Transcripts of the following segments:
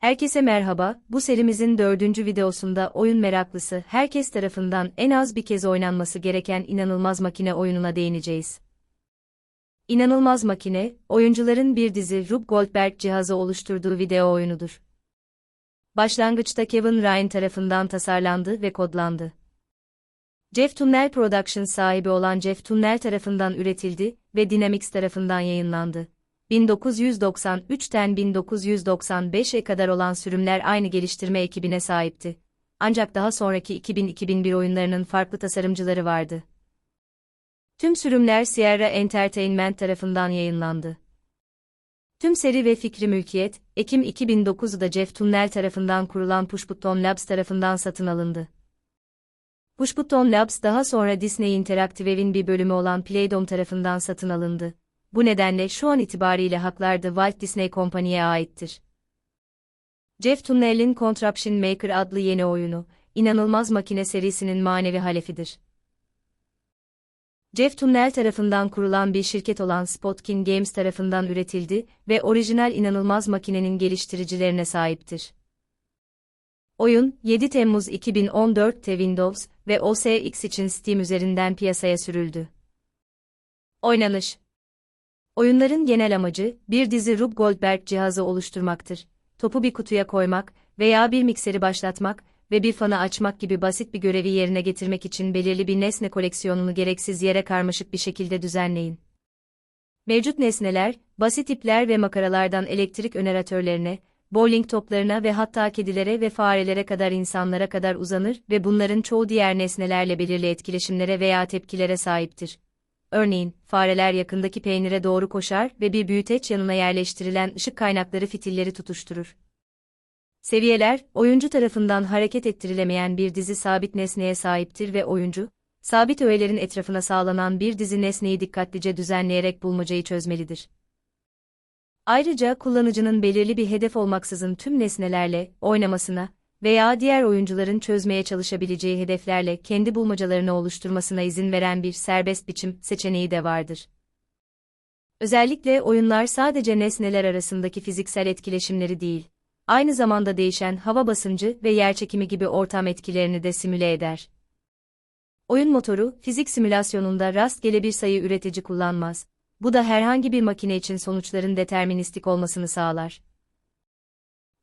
Herkese merhaba, bu serimizin dördüncü videosunda oyun meraklısı herkes tarafından en az bir kez oynanması gereken inanılmaz makine oyununa değineceğiz. İnanılmaz Makine, oyuncuların bir dizi Rube Goldberg cihazı oluşturduğu video oyunudur. Başlangıçta Kevin Ryan tarafından tasarlandı ve kodlandı. Jeff Tunnell Productions sahibi olan Jeff Tunnell tarafından üretildi ve Dynamix tarafından yayınlandı. 1993'ten 1995'e kadar olan sürümler aynı geliştirme ekibine sahipti. Ancak daha sonraki 2000-2001 oyunlarının farklı tasarımcıları vardı. Tüm sürümler Sierra Entertainment tarafından yayınlandı. Tüm seri ve fikri mülkiyet, Ekim 2009'da Jeff Tunnell tarafından kurulan Pushbutton Labs tarafından satın alındı. Pushbutton Labs daha sonra Disney Interactive'in bir bölümü olan Playdom tarafından satın alındı. Bu nedenle şu an itibariyle haklar da Walt Disney Company'ye aittir. Jeff Tunnell'in Contraption Maker adlı yeni oyunu, İnanılmaz Makine serisinin manevi halefidir. Jeff Tunnell tarafından kurulan bir şirket olan Spotkin Games tarafından üretildi ve orijinal İnanılmaz Makine'nin geliştiricilerine sahiptir. Oyun, 7 Temmuz 2014'te Windows ve OS X için Steam üzerinden piyasaya sürüldü. Oynanış Oyunların genel amacı, bir dizi Rube Goldberg cihazı oluşturmaktır. Topu bir kutuya koymak veya bir mikseri başlatmak ve bir fanı açmak gibi basit bir görevi yerine getirmek için belirli bir nesne koleksiyonunu gereksiz yere karmaşık bir şekilde düzenleyin. Mevcut nesneler, basit ipler ve makaralardan elektrik öneratörlerine, bowling toplarına ve hatta kedilere ve farelere kadar insanlara kadar uzanır ve bunların çoğu diğer nesnelerle belirli etkileşimlere veya tepkilere sahiptir. Örneğin, fareler yakındaki peynire doğru koşar ve bir büyüteç yanına yerleştirilen ışık kaynakları fitilleri tutuşturur. Seviyeler, oyuncu tarafından hareket ettirilemeyen bir dizi sabit nesneye sahiptir ve oyuncu, sabit öğelerin etrafına sağlanan bir dizi nesneyi dikkatlice düzenleyerek bulmacayı çözmelidir. Ayrıca kullanıcının belirli bir hedef olmaksızın tüm nesnelerle oynamasına veya diğer oyuncuların çözmeye çalışabileceği hedeflerle kendi bulmacalarını oluşturmasına izin veren bir serbest biçim seçeneği de vardır. Özellikle oyunlar sadece nesneler arasındaki fiziksel etkileşimleri değil, aynı zamanda değişen hava basıncı ve yerçekimi gibi ortam etkilerini de simüle eder. Oyun motoru, fizik simülasyonunda rastgele bir sayı üretici kullanmaz. Bu da herhangi bir makine için sonuçların deterministik olmasını sağlar.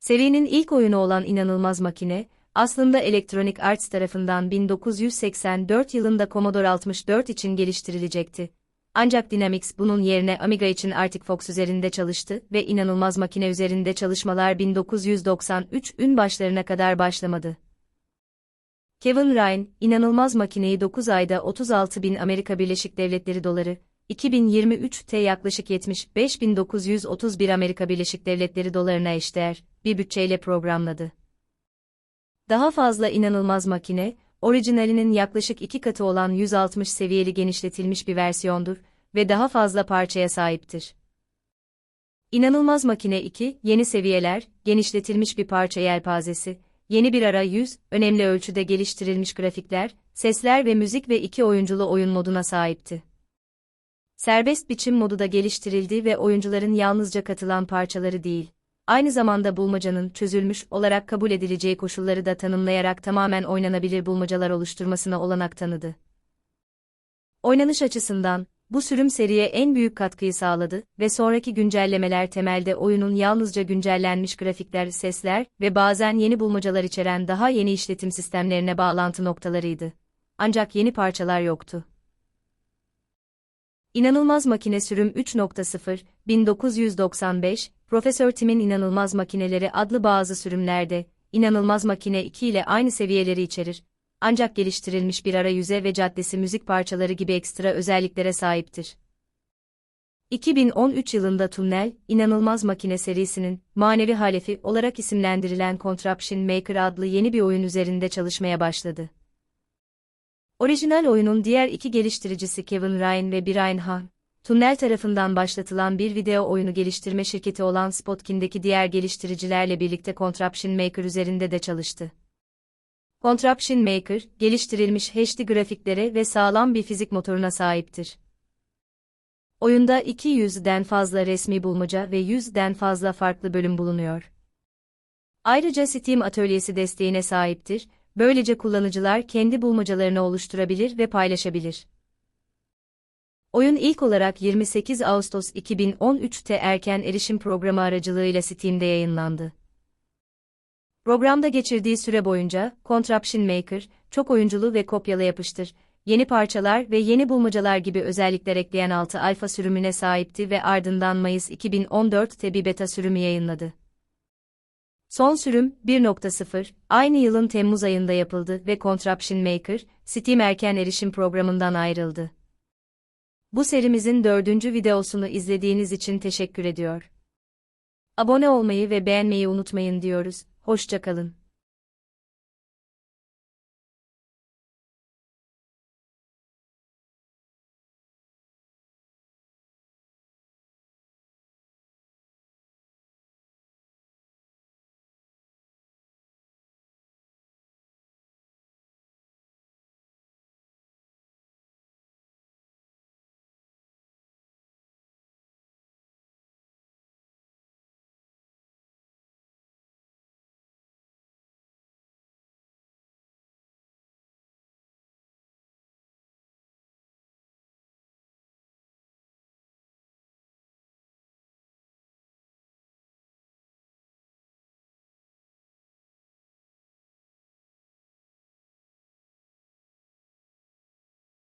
Serinin ilk oyunu olan İnanılmaz Makine, aslında Electronic Arts tarafından 1984 yılında Commodore 64 için geliştirilecekti. Ancak Dynamics bunun yerine Amiga için Arctic Fox üzerinde çalıştı ve İnanılmaz Makine üzerinde çalışmalar 1993 ün başlarına kadar başlamadı. Kevin Ryan, İnanılmaz Makineyi 9 ayda 36 bin Amerika Birleşik Devletleri doları, 2023'te yaklaşık 75.931 Amerika Birleşik Devletleri dolarına eşdeğer bir bütçeyle programladı. Daha fazla inanılmaz makine, orijinalinin yaklaşık iki katı olan 160 seviyeli genişletilmiş bir versiyondur ve daha fazla parçaya sahiptir. İnanılmaz Makine 2, yeni seviyeler, genişletilmiş bir parça yelpazesi, yeni bir ara yüz, önemli ölçüde geliştirilmiş grafikler, sesler ve müzik ve iki oyunculu oyun moduna sahipti. Serbest biçim modu da geliştirildi ve oyuncuların yalnızca katılan parçaları değil, aynı zamanda bulmacanın çözülmüş olarak kabul edileceği koşulları da tanımlayarak tamamen oynanabilir bulmacalar oluşturmasına olanak tanıdı. Oynanış açısından, bu sürüm seriye en büyük katkıyı sağladı ve sonraki güncellemeler temelde oyunun yalnızca güncellenmiş grafikler, sesler ve bazen yeni bulmacalar içeren daha yeni işletim sistemlerine bağlantı noktalarıydı. Ancak yeni parçalar yoktu. İnanılmaz Makine Sürüm 3.0, 1995, Profesör Tim'in İnanılmaz Makineleri adlı bazı sürümlerde, İnanılmaz Makine 2 ile aynı seviyeleri içerir. Ancak geliştirilmiş bir arayüze ve caddesi müzik parçaları gibi ekstra özelliklere sahiptir. 2013 yılında Tunnel, İnanılmaz Makine serisinin manevi halefi olarak isimlendirilen Contraption Maker adlı yeni bir oyun üzerinde çalışmaya başladı. Orijinal oyunun diğer iki geliştiricisi Kevin Ryan ve Brian Hahn, Tunnel tarafından başlatılan bir video oyunu geliştirme şirketi olan Spotkin'deki diğer geliştiricilerle birlikte Contraption Maker üzerinde de çalıştı. Contraption Maker, geliştirilmiş HD grafiklere ve sağlam bir fizik motoruna sahiptir. Oyunda 200'den fazla resmi bulmaca ve 100'den fazla farklı bölüm bulunuyor. Ayrıca Steam atölyesi desteğine sahiptir, böylece kullanıcılar kendi bulmacalarını oluşturabilir ve paylaşabilir. Oyun ilk olarak 28 Ağustos 2013'te erken erişim programı aracılığıyla Steam'de yayınlandı. Programda geçirdiği süre boyunca, Contraption Maker, çok oyunculu ve kopyala yapıştır, yeni parçalar ve yeni bulmacalar gibi özellikler ekleyen 6 alfa sürümüne sahipti ve ardından Mayıs 2014'te bir beta sürümü yayınladı. Son sürüm 1.0 aynı yılın Temmuz ayında yapıldı ve Contraption Maker, Steam erken erişim programından ayrıldı. Bu serimizin dördüncü videosunu izlediğiniz için teşekkür ediyor. Abone olmayı ve beğenmeyi unutmayın diyoruz. Hoşçakalın.